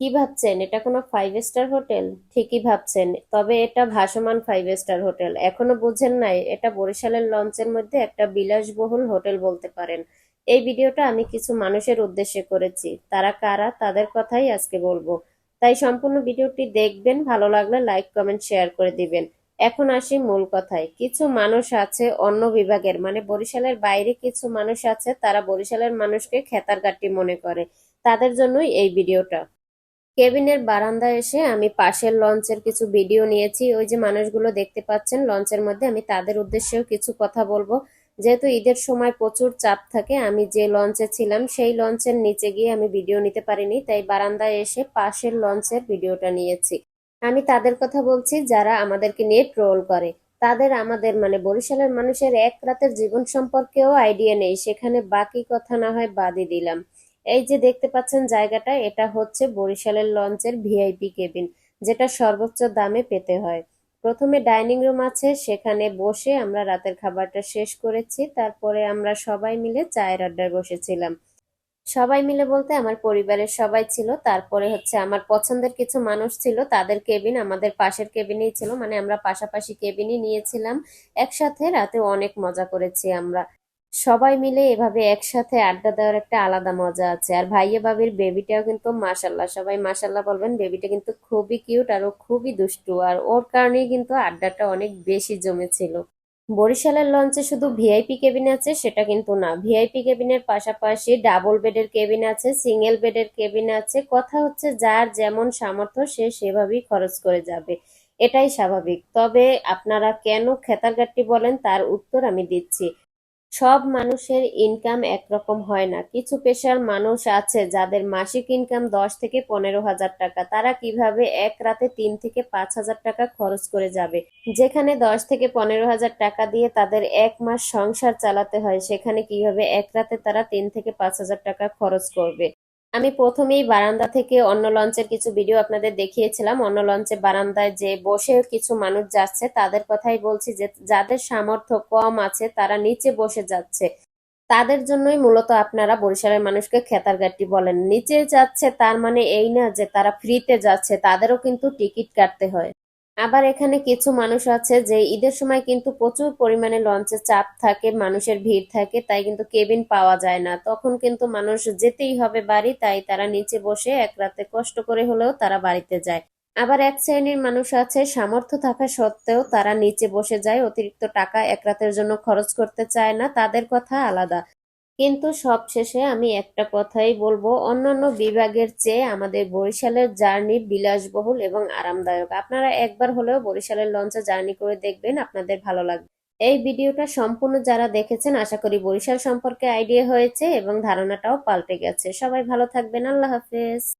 কি ভাবছেন? এটা কোনো ফাইভ স্টার হোটেল? ঠিকই ভাবছেন। তবে এটা ভাসমান ফাইভ স্টার হোটেল। এখনও বুঝেন নাই, এটা বরিশালের লঞ্চের মধ্যে একটা বিলাসবহুল হোটেল বলতে পারেন। এই ভিডিওটা আমি কিছু মানুষের উদ্দেশ্যে করেছি। তারা কারা, তাদের কথাই আজকে বলব। তাই সম্পূর্ণ ভিডিওটি দেখবেন, ভালো লাগলে লাইক কমেন্ট শেয়ার করে দিবেন। এখন আসি মূল কথায়। কিছু মানুষ আছে অন্য বিভাগের মানে বরিশালের বাইরে কিছু মানুষ আছে, তারা বরিশালের মানুষকে খেতার গাটি মনে করে। তাদের জন্যই এই ভিডিওটা। কেবিনের বারান্দায় এসে আমি পাশের লঞ্চের কিছু ভিডিও নিয়েছি। ওই যে মানুষগুলো দেখতে পাচ্ছেন, লঞ্চের মধ্যে আমি তাদের উদ্দেশ্যেও কিছু কথা বলব। যেহেতু ঈদের সময় প্রচুর চাপ থাকে, আমি যে লঞ্চে ছিলাম সেই লঞ্চের নিচে গিয়ে আমি ভিডিও নিতে পারিনি, তাই বারান্দায় এসে পাশের লঞ্চের ভিডিওটা নিয়েছি। আমি তাদের কথা বলছি, যারা আমাদেরকে নিয়ে ট্রোল করে। তাদের আমাদের মানে বরিশালের মানুষের এক রাতের জীবন সম্পর্কেও আইডিয়া নেই, সেখানে বাকি কথা না হয় বাদই দিলাম। এই যে দেখতে পাচ্ছেন জায়গাটা, এটা হচ্ছে বরিশালের লঞ্চের ভিআইপি কেবিন, যেটা সর্বোচ্চ দামে পেতে হয়। প্রথমে ডাইনিং রুম আছে, সেখানে বসে আমরা রাতের খাবারটা শেষ করেছি, তারপরে আমরা সবাই মিলে চায়ের আড্ডায় বসেছিলাম। সবাই মিলে বলতে আমার পরিবারের সবাই ছিল, তারপরে হচ্ছে আমার পছন্দের কিছু মানুষ ছিল, তাদের কেবিন আমাদের পাশের কেবিনেই ছিল মানে আমরা পাশাপাশি কেবিনই নিয়েছিলাম। একসাথে রাতে অনেক মজা করেছি আমরা। সবাই মিলে এভাবে একসাথে আড্ডা দেওয়ার একটা আলাদা মজা আছে। আর ভাইয়া ভাবির বেবিটাও কিন্তু মাশাল্লাহ সবাই মাশাল্লাহ বলবেন বেবিটা কিন্তু খুবই কিউট আর ও খুবই দুষ্টু। আর ওর কারণেই কিন্তু আড্ডাটা অনেক বেশি জমেছিল। বরিশালের লঞ্চে শুধু ভিআইপি কেবিন আছে, সেটা কিন্তু না। ভিআইপি কেবিনের পাশাপাশি ডাবল বেডের কেবিন আছে সিঙ্গেল বেডের কেবিন আছে। কথা হচ্ছে যার যেমন সামর্থ্য, সে সেভাবেই খরচ করে যাবে। এটাই স্বাভাবিক। তবে আপনারা কেন খেতারগাট্টি বলেন, তার উত্তর আমি দিচ্ছি। সব মানুষের ইনকাম একরকম হয় না। কিছু পেশার মানুষ আছে যাদের মাসিক ইনকাম দশ থেকে পনেরো হাজার টাকা। তারা কীভাবে এক রাতে তিন থেকে পাঁচ হাজার টাকা খরচ করে যাবে? যেখানে দশ থেকে পনেরো হাজার টাকা দিয়ে তাদের এক মাস সংসার চালাতে হয়, সেখানে কীভাবে এক রাতে তারা তিন থেকে পাঁচ হাজার টাকা খরচ করবে? আমি প্রথমেই বারান্দা থেকে অন্য লঞ্চের কিছু ভিডিও আপনাদের দেখিয়েছিলাম। অন্য লঞ্চে বারান্দায় যে বসে কিছু মানুষ যাচ্ছে, তাদের কথাই বলছি যে যাদের সামর্থ্য কম আছে, তারা নিচে বসে যাচ্ছে। তাদের জন্যই মূলত আপনারা বরিশালের মানুষকে খেতারগাটি বলেন। নিচে যাচ্ছে তার মানে এই না যে তারা ফ্রিতে যাচ্ছে, তাদেরও কিন্তু টিকিট কাটতে হয়। আবার এখানে কিছু মানুষ আছে যে ঈদের সময় কিন্তু প্রচুর পরিমাণে লঞ্চে চাপ থাকে, মানুষের ভিড় থাকে, তাই কিন্তু কেবিন পাওয়া যায় না। তখন কিন্তু মানুষ যেতেই হবে বাড়ি, তাই তারা নিচে বসে এক রাতে কষ্ট করে হলেও তারা বাড়িতে যায়। আবার এক শ্রেণির মানুষ আছে, সামর্থ্য থাকা সত্ত্বেও তারা নিচে বসে যায়, অতিরিক্ত টাকা এক রাতের জন্য খরচ করতে চায় না, তাদের কথা আলাদা। কিন্তু সবশেষে আমি একটা কথাই বলব, অন্যান্য বিভাগের চেয়ে আমাদের বরিশালের জার্নি বিলাসবহুল এবং আরামদায়ক। আপনারা একবার হলেও বরিশালের লঞ্চে জার্নি করে দেখবেন, আপনাদের ভালো লাগবে। এই ভিডিওটা সম্পূর্ণ যারা দেখেছেন, আশা করি বরিশাল সম্পর্কে আইডিয়া হয়েছে এবং ধারণাটাও পাল্টে গেছে। সবাই ভালো থাকবেন, আল্লাহ হাফেজ।